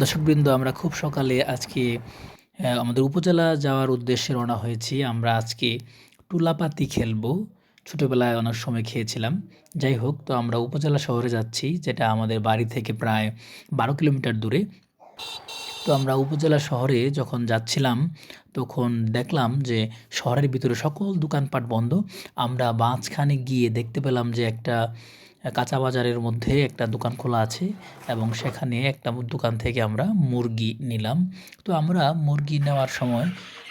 দর্শকবৃন্দ, আমরা খুব সকালে আজকে আমাদের উপজেলা যাওয়ার উদ্দেশ্যে রওনা হয়েছি। আমরা আজকে টুলাপাতি খেলব। ছোটোবেলায় অনেক সময় খেয়েছিলাম। যাই হোক, তো আমরা উপজেলা শহরে যাচ্ছি, যেটা আমাদের বাড়ি থেকে প্রায় বারো কিলোমিটার দূরে। তো আমরা উপজেলা শহরে যখন যাচ্ছিলাম, তখন দেখলাম যে শহরের ভিতরে সকল দোকানপাট বন্ধ। আমরা মাঝখানে গিয়ে দেখতে পেলাম যে একটা কাঁচা বাজারের মধ্যে একটা দোকান খোলা আছে এবং সেখানে একটা দোকান থেকে আমরা মুরগি নিলাম। তো আমরা মুরগি নেওয়ার সময়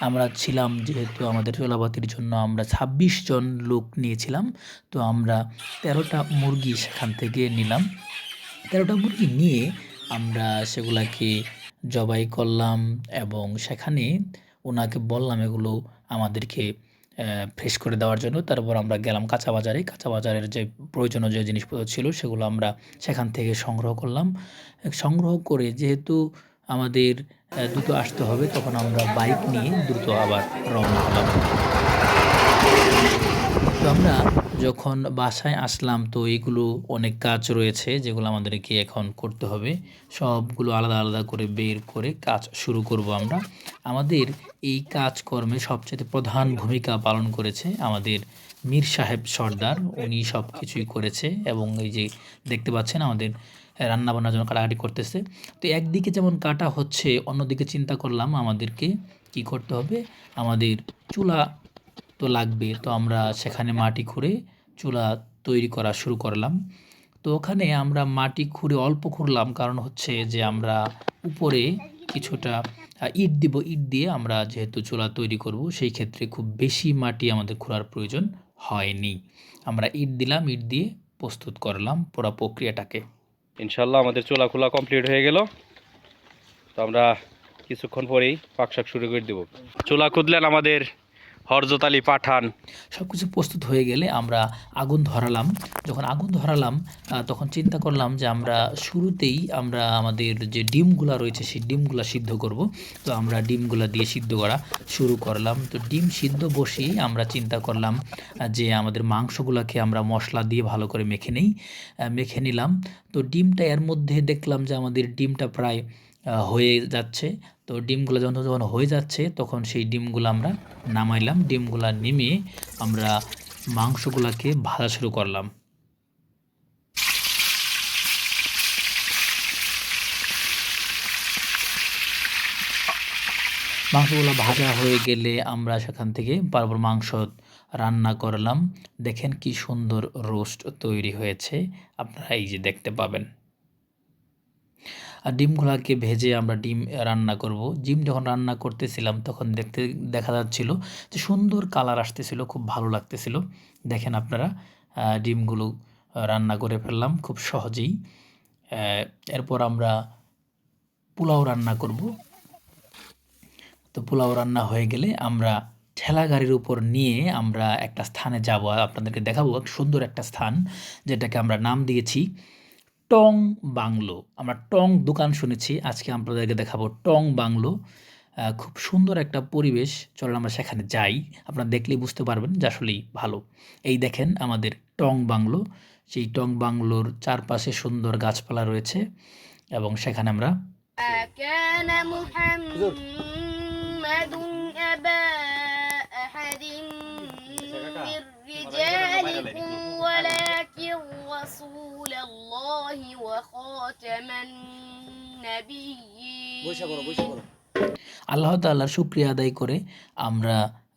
আমরা ছিলাম যেহেতু আমাদের চোলাবাতির জন্য আমরা ছাব্বিশ জন লোক নিয়েছিলাম, তো আমরা তেরোটা মুরগি সেখান থেকে নিলাম। তেরোটা মুরগি নিয়ে আমরা সেগুলাকে জবাই করলাম এবং সেখানে ওনাকে বললাম এগুলো আমাদেরকে ফ্রেশ করে দেওয়ার জন্য। তারপর আমরা গেলাম কাঁচা বাজারে। কাঁচা বাজারের যে প্রয়োজনীয় যে জিনিসপত্র ছিল সেগুলো আমরা সেখান থেকে সংগ্রহ করলাম। সংগ্রহ করে যেহেতু আমাদের দ্রুত আসতে হবে, তখন আমরা বাইক নিয়ে দ্রুত আবার রওনা হলাম। তো আমরা যখন বাসায় আসলাম, তো এইগুলো অনেক কাজ রয়েছে যেগুলো আমাদেরকে এখন করতে হবে। সবগুলো আলাদা আলাদা করে বের করে কাজ শুরু করব আমরা। আমাদের এই কাজকর্মে সবচেয়ে প্রধান ভূমিকা পালন করেছে আমাদের মীর সাহেব সর্দার। উনি সব কিছুই করেছে এবং এই যে দেখতে পাচ্ছেন আমাদের রান্না বান্নার জন্য কাটাকাটি করতেছে। তো একদিকে যেমন কাটা হচ্ছে, অন্যদিকে চিন্তা করলাম আমাদেরকে কি করতে হবে? আমাদের চুলা তো লাগবে। তো আমরা সেখানে মাটি খুঁড়ে চুলা তৈরি করা শুরু করলাম। তো ওখানে আমরা মাটি খুঁড়ে অল্প খুঁড়লাম, কারণ হচ্ছে যে আমরা উপরে কিছুটা ইট দিব, ইট দিয়ে আমরা যেহেতু চুলা তৈরি করব, সেই ক্ষেত্রে খুব বেশি মাটি আমাদের খোঁড়ার প্রয়োজন হয়নি। আমরা ইট দিলাম, ইট দিয়ে প্রস্তুত করলাম পুরো প্রক্রিয়াটাকে। ইনশাল্লাহ আমাদের চোলা খোলা কমপ্লিট হয়ে গেল। তো আমরা কিছুক্ষণ পরেই পাকশাক শুরু করে দেব। চোলা খুদলেন আমাদের হরজত আলী পাঠান। সব কিছু প্রস্তুত হয়ে গেলে আমরা আগুন ধরালাম। যখন আগুন ধরালাম তখন চিন্তা করলাম যে আমরা শুরুতেই আমরা আমাদের যে ডিমগুলা রয়েছে, সেই ডিমগুলা সিদ্ধ করব। তো আমরা ডিমগুলা দিয়ে সিদ্ধ করা শুরু করলাম। তো ডিম সিদ্ধ বসেই আমরা চিন্তা করলাম যে আমাদের মাংসগুলাকে আমরা মশলা দিয়ে ভালো করে মেখে নেই মেখে নিলাম। তো ডিমটা এর মধ্যে দেখলাম যে আমাদের ডিমটা প্রায় হয়ে যাচ্ছে। তো ডিমগুলো যখন যখন হয়ে যাচ্ছে, তখন সেই ডিমগুলো আমরা নামাইলাম। ডিমগুলো নেমে আমরা মাংসগুলোকে ভাজা শুরু করলাম। মাংসগুলো ভাজা হয়ে গেলে আমরা সেখান থেকে বারবার মাংস রান্না করলাম। দেখেন কি সুন্দর রোস্ট তৈরি হয়েছে। আপনারা এই যে দেখতে পাবেন। আর ডিমগুলাকে ভেজে আমরা ডিম রান্না করব। ডিম যখন রান্না করতেছিলাম, তখন দেখতে, দেখা যাচ্ছিল যে সুন্দর কালার আসতেছিল, খুব ভালো লাগতেছিল। দেখেন আপনারা ডিমগুলো রান্না করে ফেললাম খুব সহজেই। এরপর আমরা পোলাও রান্না করব। তো পোলাও রান্না হয়ে গেলে আমরা ঠেলা গাড়ির উপর নিয়ে আমরা একটা স্থানে যাব। আপনাদেরকে দেখাবো, সুন্দর একটা স্থান, যেটাকে আমরা নাম দিয়েছি টং বাংলো আমরা টং দোকান শুনেছি আজকে আপনাদেরকে দেখাবো টং বাংলো আহ, খুব সুন্দর একটা পরিবেশ চলেন আমরা সেখানে যাই আপনারা দেখলেই বুঝতে পারবেন যে আসলেই ভালো এই দেখেন আমাদের টং বাংলো সেই টং বাংলোর চারপাশে সুন্দর গাছপালা রয়েছে এবং সেখানে আমরা أكان محمد أبا أحد من رجالكم ولكن رسول الله وخاتم النبيين আল্লাহ তাল্লাহর শুক্রিয়া আদায় করে আমরা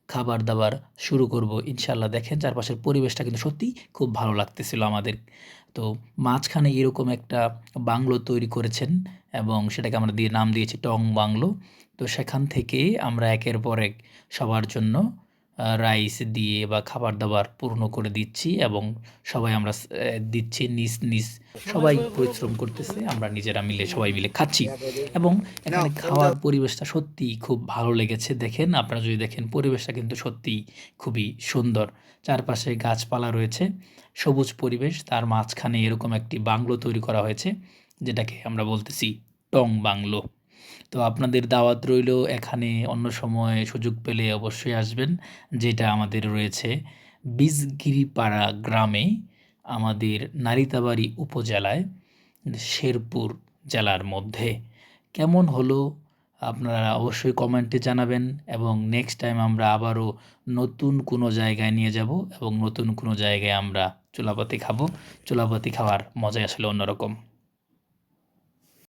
খাবার দাবার শুরু করব ইনশাল্লাহ দেখেন চারপাশের পরিবেশটা কিন্তু সত্যিই খুব ভালো লাগতেছিল আমাদের তো মাঝখানে এরকম একটা বাংলো তৈরি করেছেন এবং সেটাকে আমরা দিয়ে নাম দিয়েছি টং বাংলো তো সেখান থেকে আমরা একের পর এক সবার জন্য রাইস দিয়ে বা খাবার দাবার পূর্ণ করে দিচ্ছি এবং সবাই আমরা দিচ্ছি নিজ নিজ সবাই পরিশ্রম করতেছে আমরা নিজেরা মিলে সবাই মিলে খাচ্ছি। এবং এখানে খাওয়ার পরিবেশটা সত্যিই খুব ভালো লেগেছে দেখেন। আপনারা যদি দেখেন পরিবেশটা কিন্তু সত্যিই খুবই সুন্দর। চারপাশে গাছপালা রয়েছে সবুজ পরিবেশ তার মাঝখানে এরকম একটি বাংলো তৈরি করা হয়েছে যেটাকে আমরা বলতেছি টং বাংলো তো আপনাদের দাওয়াত রইল এখানে অন্য সময় সুযোগ পেলে অবশ্যই আসবেন, যেটা আমাদের রয়েছে বীজগিরিপাড়া গ্রামে, আমাদের নারিতাবাড়ি উপজেলায়, শেরপুর জেলার মধ্যে। কেমন হলো? আপনারা অবশ্যই কমেন্টে জানাবেন এবং নেক্সট টাইম আমরা আবারও নতুন কোনো জায়গায় নিয়ে যাব এবং নতুন কোনো জায়গায় আমরা চুলাপাতি খাব। চুলাপাতি খাওয়ার মজাই আসলে অন্যরকম।